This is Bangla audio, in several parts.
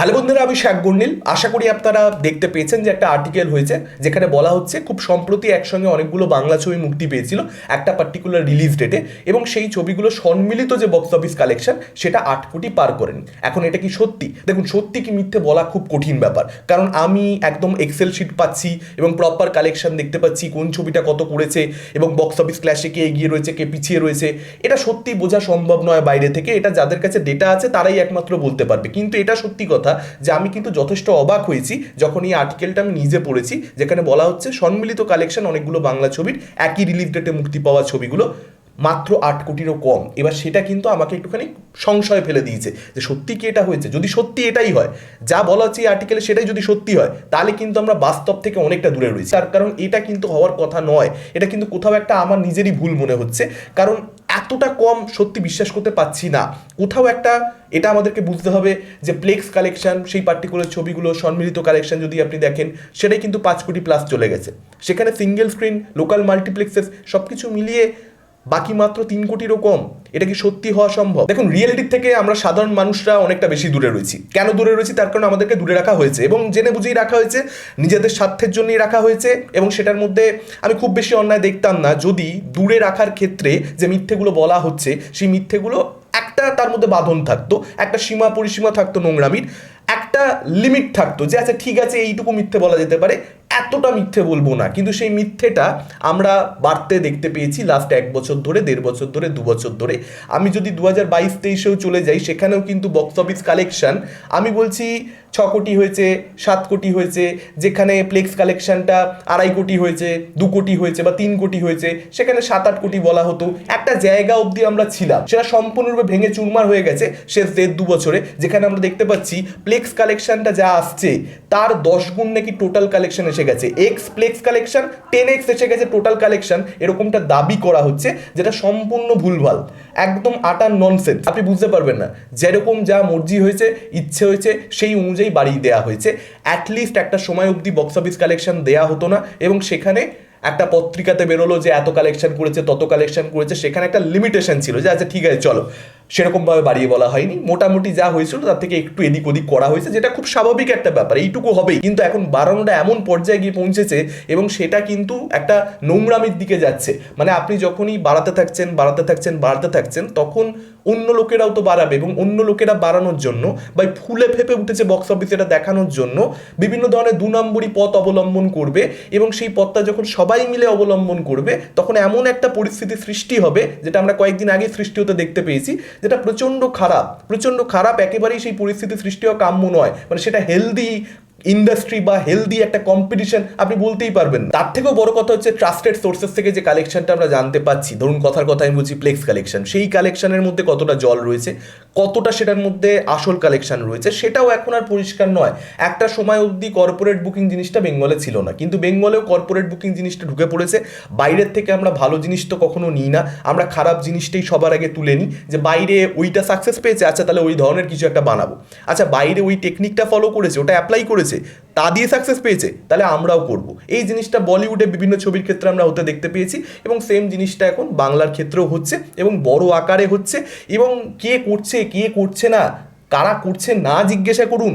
হ্যালো বন্ধুরা, আমি শেখ গন্ডিল আশা করি আপনারা দেখতে পেয়েছেন যে একটা আর্টিকেল হয়েছে, যেখানে বলা হচ্ছে খুব সম্প্রতি একসঙ্গে অনেকগুলো বাংলা ছবি মুক্তি পেয়েছিল, একটা পার্টিকুলার রিলিজ ডেটে এবং সেই ছবিগুলো সম্মিলিত যে বক্স অফিস কালেকশন সেটা আট কোটি পার করেন। এখন এটা কি সত্যি? দেখুন, সত্যি কি মিথ্যে বলা খুব কঠিন ব্যাপার। কারণ আমি একদম এক্সেল শিট পাচ্ছি এবং প্রপার কালেকশন দেখতে পাচ্ছি, কোন ছবিটা কত করেছে, এবং বক্স অফিস ক্লাসে কে এগিয়ে রয়েছে, কে পিছিয়ে রয়েছে। এটা সত্যি বোঝা সম্ভব নয় বাইরে থেকে, এটা যাদের কাছে ডেটা আছে, তারাই একমাত্র বলতে পারবে। কিন্তু এটা সত্যি কথা যে আমি কিন্তু যথেষ্ট অবাক হয়েছি যখন এই আর্টিকেলটা আমি নিজে পড়েছি, যেখানে বলা হচ্ছে সম্মিলিত কালেকশন অনেকগুলো বাংলা ছবির একই রিলিজ ডেটে মুক্তি পাওয়া ছবিগুলো মাত্র আট কোটিরও কম। এবার সেটা কিন্তু আমাকে একটুখানি সংশয় ফেলে দিয়েছে যে সত্যি কি এটা হয়েছে? যদি সত্যি এটাই হয়, যা বলা হচ্ছে এই আর্টিকেলে সেটাই যদি সত্যি হয়, তাহলে কিন্তু আমরা বাস্তব থেকে অনেকটা দূরে রয়েছি। তার কারণ এটা কিন্তু হওয়ার কথা নয়। এটা কিন্তু কোথাও একটা আমার নিজেরই ভুল মনে হচ্ছে। কারণ এতটা কম সত্যি বিশ্বাস করতে পারছি না। কোথাও একটা এটা আমাদেরকে বুঝতে হবে যে প্লেক্স কালেকশন সেই পার্টিকুলার ছবিগুলো, সম্মিলিত কালেকশন যদি আপনি দেখেন, সেটাই কিন্তু পাঁচ কোটি প্লাস চলে গেছে। সেখানে সিঙ্গেল স্ক্রিন লোকাল মাল্টিপ্লেক্সেস সব কিছু মিলিয়ে বাকি মাত্র তিন কোটিরও কম। এটা কি সত্যি হওয়া সম্ভব? দেখুন রিয়েলিটির থেকে আমরা সাধারণ মানুষরা অনেকটা বেশি দূরে রয়েছি। কেন দূরে রয়েছি? তার কারণে আমাদেরকে দূরে রাখা হয়েছে এবং জেনে বুঝেই রাখা হয়েছে, নিজেদের স্বার্থের জন্যই রাখা হয়েছে এবং সেটার মধ্যে আমি খুব বেশি অন্যায় দেখতাম না। যদি দূরে রাখার ক্ষেত্রে যে মিথ্যেগুলো বলা হচ্ছে, সেই মিথ্যেগুলো একটা তার মধ্যে বাঁধন থাকতো, একটা সীমা পরিসীমা থাকতো নোংরামির। একটা লিমিট থাকতো যে আচ্ছা ঠিক আছে, এইটুকু মিথ্যে বলা যেতে পারে। এতটা মিথ্যে বলব না। কিন্তু সেই মিথ্যেটা আমরা বাড়তে দেখতে পেয়েছি লাস্ট এক বছর ধরে, দেড় বছর ধরে, দু বছর ধরে। আমি যদি দু হাজার বাইশ তেইশেও চলে যাই, সেখানেও কিন্তু বক্স অফিস কালেকশন আমি বলছি ছ কোটি হয়েছে, সাত কোটি হয়েছে, যেখানে প্লেক্স কালেকশনটা আড়াই কোটি হয়েছে, দু কোটি হয়েছে বা তিন কোটি হয়েছে, সেখানে সাত আট কোটি বলা হতো। একটা জায়গা অবধি আমরা ছিলাম, সেটা সম্পূর্ণরূপে ভেঙে চুরমার হয়ে গেছে শেষ দেড় দু বছরে, যেখানে আমরা দেখতে পাচ্ছি প্লেক্স কালেকশনটা যা আসছে, তার দশ গুণ নাকি টোটাল কালেকশন এসে গেছে। এক্স প্লেক্স কালেকশন টেন এক্স এসে গেছে টোটাল কালেকশন এরকমটা দাবি করা হচ্ছে, যেটা সম্পূর্ণ ভুলভাল, একদম আটার ননসেন্স আপনি বুঝতে পারবেন না, যেরকম যা মর্জি হয়েছে, ইচ্ছে হয়েছে, সেই অনুযায়ী বাড়িয়ে দেওয়া হয়েছে। অ্যাটলিস্ট একটা সময় অবধি বক্স অফিস কালেকশন দেওয়া হতো না, এবং সেখানে একটা পত্রিকাতে বেরোলো যে এত কালেকশন করেছে, তত কালেকশন করেছে, সেখানে একটা লিমিটেশন ছিল যে আচ্ছা ঠিক আছে, চলো। সেরকমভাবে বাড়িয়ে বলা হয়নি। মোটামুটি যা হয়েছিল তার থেকে একটু এদিক ওদিক করা হয়েছে, যেটা খুব স্বাভাবিক একটা ব্যাপার। এইটুকু হবেই। কিন্তু এখন বাড়ানোটা এমন পর্যায়ে গিয়ে পৌঁছেছে এবং সেটা কিন্তু একটা নোংরামির দিকে যাচ্ছে। মানে আপনি যখনই বাড়াতে থাকছেন বাড়াতে থাকছেন বাড়াতে থাকছেন, তখন অন্য লোকেরাও তো বাড়াবে এবং অন্য লোকেরা বাড়ানোর জন্য বা ফুলে ফেপে উঠেছে বক্স অফিসে এটা দেখানোর জন্য বিভিন্ন ধরনের দু নম্বরই পথ অবলম্বন করবে এবং সেই পথটা যখন সবাই মিলে অবলম্বন করবে, তখন এমন একটা পরিস্থিতি সৃষ্টি হবে, যেটা আমরা কয়েকদিন আগে সৃষ্টি হতে দেখতে পেয়েছি যেটা প্রচণ্ড খারাপ প্রচণ্ড খারাপ, একেবারেই সেই পরিস্থিতি সৃষ্টি হওয়া কাম্য নয়। মানে সেটা হেলদি ইন্ডাস্ট্রি বা হেলদি একটা কম্পিটিশন আপনি বলতেই পারবেন না। তার থেকেও বড় কথা হচ্ছে ট্রাস্টেড সোর্সেস থেকে যে কালেকশনটা আমরা জানতে পাচ্ছি, ধরুন কথার কথা আমি বলছি প্লেক্স কালেকশন সেই কালেকশনের মধ্যে কতটা জল রয়েছে, কতটা সেটার মধ্যে আসল কালেকশন রয়েছে, সেটাও এখন আর পরিষ্কার নয়। একটা সময় অবধি কর্পোরেট বুকিং জিনিসটা বেঙ্গলে ছিল না, কিন্তু বেঙ্গলেও কর্পোরেট বুকিং জিনিসটা ঢুকে পড়েছে। বাইরের থেকে আমরা ভালো জিনিস তো কখনো নিই না, আমরা খারাপ জিনিসটাই সবার আগে তুলে নিই যে বাইরে ওইটা সাকসেস পেয়েছে আচ্ছা তাহলে ওই ধরনের কিছু একটা বানাবো। আচ্ছা বাইরে ওই টেকনিকটা ফলো করেছে, ওটা অ্যাপ্লাই করেছে তা দিয়ে সাকসেস পেয়েছে, তাহলে আমরাও করব। এই জিনিসটা বলিউডে বিভিন্ন ছবির ক্ষেত্রে আমরা হতে দেখতে পেয়েছি এবং সেম জিনিসটা এখন বাংলার ক্ষেত্রেও হচ্ছে এবং বড় আকারে হচ্ছে এবং কে করছে কে করছে না, কারা করছে না জিজ্ঞাসা করুন।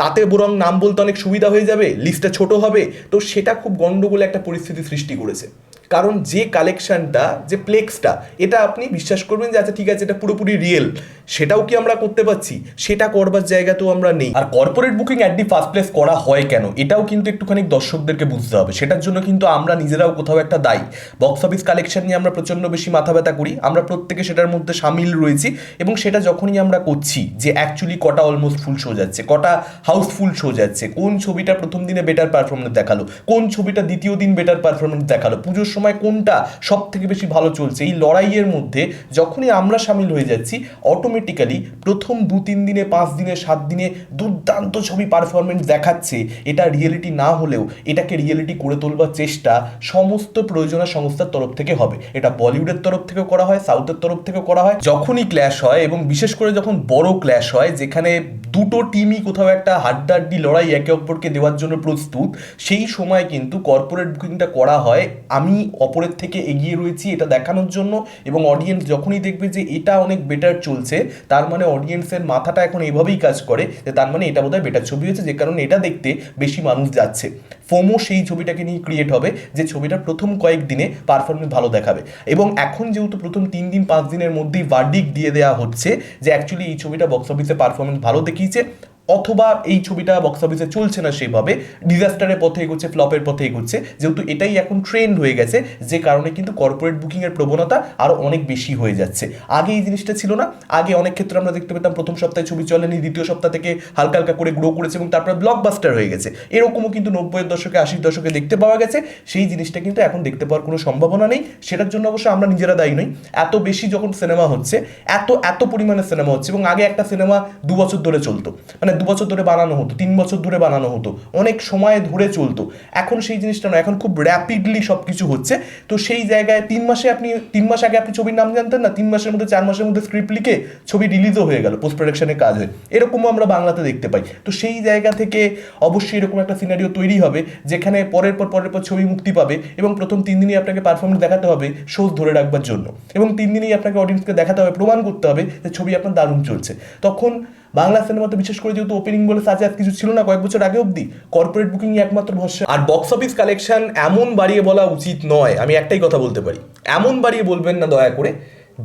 তাতে বরং নাম বলতে অনেক সুবিধা হয়ে যাবে লিস্টটা ছোট হবে। তো সেটা খুব গন্ডগোল একটা পরিস্থিতি সৃষ্টি করেছে। কারণ যে কালেকশনটা যে প্লেক্সটা এটা আপনি বিশ্বাস করবেন যে আচ্ছা ঠিক আছে, এটা পুরোপুরি রিয়েল সেটাও কি আমরা করতে পারছি? সেটা করবার জায়গা তো আমরা নেই। আর corporate booking at the first place করা হয় কেন? এটাও কিন্তু একটুখানি দর্শকদেরকে বুঝতে হবে। সেটার জন্য কিন্তু আমরা নিজেরাও কোথাও একটা দায়ী। বক্স অফিস কালেকশন নিয়ে আমরা প্রচণ্ড বেশি মাথা ব্যথা করি। আমরা প্রত্যেকে সেটার মধ্যে সামিল রয়েছি এবং সেটা যখনই আমরা করছি যে অ্যাকচুয়ালি কটা অলমোস্ট ফুল শো যাচ্ছে, কটা হাউসফুল শো যাচ্ছে। কোন ছবিটা প্রথম দিনে বেটার পারফরমেন্স দেখাল? কোন ছবিটা দ্বিতীয় দিন বেটার পারফরমেন্স দেখাল? পুজোর সময় কোনটা সব থেকে বেশি ভালো চলছে? এই লড়াইয়ের মধ্যে যখনই আমরা সামিল হয়ে যাচ্ছি অটোমেটিক্যালি প্রথম দু তিন দিনে, পাঁচ দিনে, সাত দিনে দুর্দান্ত ছবি পারফরমেন্স দেখাচ্ছে। এটা রিয়েলিটি না হলেও এটাকে রিয়েলিটি করে তোলবার চেষ্টা সমস্ত প্রয়োজনীয় সংস্থার তরফ থেকে হবে। এটা বলিউডের তরফ থেকেও করা হয়, সাউথের তরফ থেকেও করা হয়। যখনই ক্ল্যাশ হয় এবং বিশেষ করে যখন বড় ক্ল্যাশ হয়, যেখানে দুটো টিমই কোথাও একটা হাড্ডাহাড্ডি লড়াই একে অপরকে দেওয়ার জন্য প্রস্তুত, সেই সময় কিন্তু কর্পোরেট বুকিংটা করা হয়। আমি অপরের থেকে এগিয়ে রয়েছি এটা দেখানোর জন্য এবং অডিয়েন্স যখনই দেখবে যে এটা অনেক বেটার চলছে, তার মানে অডিয়েন্সের মাথাটা এখন এভাবেই কাজ করে যে তার মানে এটা বোধহয় বেটার ছবি হয়েছে, যে কারণে এটা দেখতে বেশি মানুষ যাচ্ছে। ফোমো সেই ছবিটাকে নিয়ে ক্রিয়েট হবে, যে ছবিটা প্রথম কয়েক দিনে পারফরমেন্স ভালো দেখাবে। এবং এখন যেহেতু প্রথম তিন দিন, পাঁচ দিনের মধ্যেই ভার্ডিক দিয়ে দেওয়া হচ্ছে যে অ্যাকচুয়ালি এই ছবিটা বক্স অফিসে পারফরমেন্স ভালো দেখিয়েছে অথবা এই ছবিটা বক্স অফিসে চলছে না সেভাবে ডিজাস্টারের পথে এগোচ্ছে ফ্লপের পথে এগোচ্ছে, যেহেতু এটাই এখন ট্রেন্ড হয়ে গেছে, যে কারণে কিন্তু কর্পোরেট বুকিংয়ের প্রবণতা আরও অনেক বেশি হয়ে যাচ্ছে। আগে এই জিনিসটা ছিল না, আগে অনেক ক্ষেত্রে আমরা দেখতে পেতাম প্রথম সপ্তাহে ছবি চলেনি, দ্বিতীয় সপ্তাহ থেকে হালকা হালকা করে গ্রো করেছে এবং তারপরে ব্লকবাস্টার হয়ে গেছে। এরকমও কিন্তু নব্বইয়ের দশকে, আশির দশকে দেখতে পাওয়া গেছে। সেই জিনিসটা কিন্তু এখন দেখতে পাওয়ার কোনো সম্ভাবনা নেই। সেটার জন্য অবশ্য আমরা নিজেরা দায়ী নই। এত বেশি যখন সিনেমা হচ্ছে, এত এত পরিমাণে সিনেমা হচ্ছে এবং আগে একটা সিনেমা দু বছর ধরে চলতো। মানে দু বছর ধরে বানানো হতো, তিন বছর ধরে বানানো হতো, অনেক সময় ধরে চলতো। এখন সেই জিনিসটা নয়, এখন খুব র্যাপিডলি সব কিছু হচ্ছে। তো সেই জায়গায় তিন মাসে আপনি, তিন মাস আগে আপনি ছবির নাম জানতেন না? তিন মাসের মধ্যে, চার মাসের মধ্যে স্ক্রিপ্ট লিখে ছবি রিলিজও হয়ে গেল পোস্ট প্রোডাকশনের কাজ হয়ে। এরকমও আমরা বাংলাতে দেখতে পাই। তো সেই জায়গা থেকে অবশ্যই এরকম একটা সিনারিও তৈরি হবে, যেখানে পরের পর পরের পর ছবি মুক্তি পাবে এবং প্রথম তিন দিনই আপনাকে পারফরমেন্স দেখাতে হবে শোজ ধরে রাখবার জন্য। এবং তিন দিনই আপনাকে অডিয়েন্সকে দেখাতে হবে, প্রমাণ করতে হবে যে ছবি আপনার দারুণ চলছে। তখন বাংলা সিনেমাতে বিশেষ করে যেহেতু ওপেনিং বলে সাজে কিছু ছিল না কয়েক বছর আগে অব্দি কর্পোরেট বুকিং একমাত্র ভরসা। আর বক্স অফিস কালেকশন এমন বাড়িয়ে বলা উচিত নয়, আমি একটাই কথা বলতে পারি। এমন বাড়িয়ে বলবেন না দয়া করে,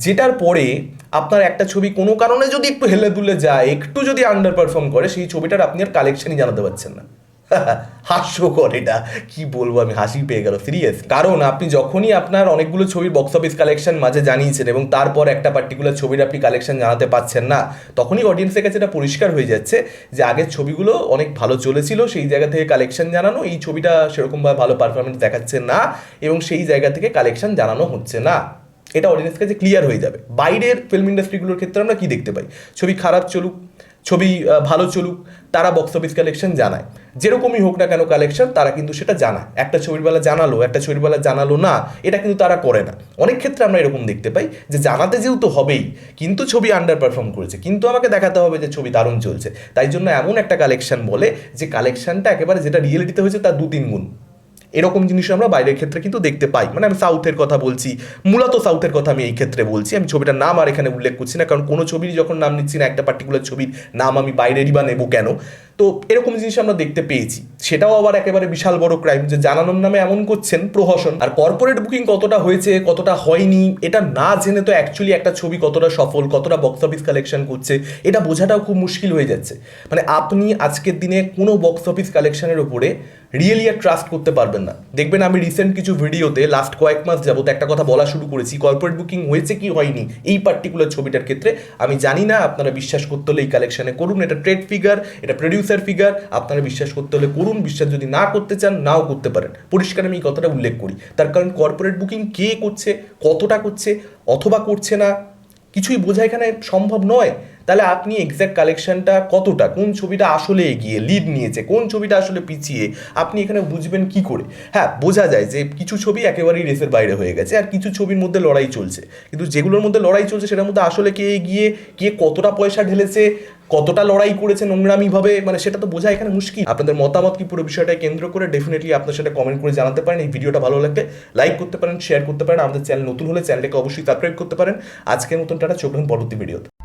যেটার পরে আপনার একটা ছবি কোনো কারণে যদি একটু হেলে দুলে যায়, একটু যদি আন্ডার পারফর্ম করে, সেই ছবিটার আপনি আর কালেকশনই জানাতে পারছেন না। হাস্যকর এটা। কি বলব, আমি হাসি পেয়ে গেল সিরিয়াস কারণ আপনি যখনই আপনার অনেকগুলো ছবির বক্স অফিস কালেকশন মাঝে জানিয়েছেন এবং তারপর একটা পার্টিকুলার ছবির আপনি কালেকশন জানাতে পাচ্ছেন না, তখনই অডিয়েন্সের কাছে এটা পরিষ্কার হয়ে যাচ্ছে যে আগের ছবিগুলো অনেক ভালো চলেছিল, সেই জায়গা থেকে কালেকশন জানানো, এই ছবিটা সেরকমভাবে ভালো পারফরমেন্স দেখাচ্ছে না এবং সেই জায়গা থেকে কালেকশন জানানো হচ্ছে না। এটা অডিয়েন্সের কাছে ক্লিয়ার হয়ে যাবে। বাইরের ফিল্ম ইন্ডাস্ট্রিগুলোর ক্ষেত্রে আমরা কি দেখতে পাই? ছবি খারাপ চলুক ছবি ভালো চলুক, তারা বক্স অফিস কালেকশন জানায়। যেরকমই হোক না কেন কালেকশন তারা কিন্তু সেটা জানায়। একটা ছবির বেলা জানালো, একটা ছবির বেলা জানালো না, এটা কিন্তু তারা করে না। অনেক ক্ষেত্রে আমরা এরকম দেখতে পাই যে জানাতে যেহেতু হবেই, কিন্তু ছবি আন্ডার পারফর্ম করেছে। কিন্তু আমাকে দেখাতে হবে যে ছবি দারুণ চলছে। তাই জন্য এমন একটা কালেকশন বলে যে কালেকশনটা একেবারে যেটা রিয়েলিটিতে হয়েছে, তার দু তিন গুণ। এরকম জিনিস আমরা বাইরের ক্ষেত্রে কিন্তু দেখতে পাই। মানে আমি সাউথের কথা বলছি, মূলত সাউথের কথা আমি এই ক্ষেত্রে বলছি। আমি ছবিটার নাম আর এখানে উল্লেখ করছি না, কারণ কোনো ছবির যখন নাম নিচ্ছি না, একটা পার্টিকুলার ছবির নাম আমি বাইরেরই বা নেব কেন? তো এরকম জিনিস আমরা দেখতে পেয়েছি। সেটাও আবার একেবারে বিশাল বড় ক্রাইম যে জানানোর নামে এমন করছেন প্রহসন। আর কর্পোরেট বুকিং কতটা হয়েছে, কতটা হয়নি, এটা না জেনে তো অ্যাকচুয়ালি একটা ছবি কতটা সফল, কতটা বক্স অফিস কালেকশন করছে, এটা বোঝাটাও খুব মুশকিল হয়ে যাচ্ছে। মানে আপনি আজকের দিনে কোনো বক্স অফিস কালেকশনের উপরে রিয়েলি আর ট্রাস্ট করতে পারবেন না। দেখবেন আমি রিসেন্ট কিছু ভিডিওতে লাস্ট কয়েক মাস যাবত একটা কথা বলা শুরু করেছি কর্পোরেট বুকিং হয়েছে কি হয়নি, এই পার্টিকুলার ছবিটার ক্ষেত্রে। আমি জানি না, আপনারা বিশ্বাস করতে হলে এই কালেকশনে করুন, এটা ট্রেড ফিগার এটা প্রডিউসার ফিগার আপনারা বিশ্বাস করতে হলে করুন, বিশ্বাস যদি না করতে চান, নাও করতে পারেন। পরিষ্কার আমি এই কথাটা উল্লেখ করি। তার কারণ কর্পোরেট বুকিং কে করছে, কতটা করছে, অথবা করছে না, কিছুই বোঝা এখানে সম্ভব নয়। তাহলে আপনি এক্স্যাক্ট কালেকশনটা কতটা? কোন ছবিটা আসলে এগিয়ে লিড নিয়েছে, কোন ছবিটা আসলে পিছিয়ে, আপনি এখানে বুঝবেন কি করে? হ্যাঁ বোঝা যায় যে কিছু ছবি একেবারেই রেসের বাইরে হয়ে গেছে আর কিছু ছবির মধ্যে লড়াই চলছে। কিন্তু যেগুলোর মধ্যে লড়াই চলছে সেটার মধ্যে আসলে কে এগিয়ে, কে কতটা পয়সা ঢেলেছে, কতটা লড়াই করেছে নোংরামিভাবে মানে সেটা তো বোঝা এখানে মুশকিল। আপনাদের মতামত কি পুরো বিষয়টাকে কেন্দ্র করে? ডেফিনেটলি আপনার সাথে কমেন্ট করে জানাতে পারেন। এই ভিডিওটা ভালো লাগলে লাইক করতে পারেন শেয়ার করতে পারেন। আমাদের চ্যানেল নতুন হলে চ্যানেলটাকে অবশ্যই সাবস্ক্রাইব করতে পারেন। আজকের মতন টাটা, চোখ পরবর্তী ভিডিওতে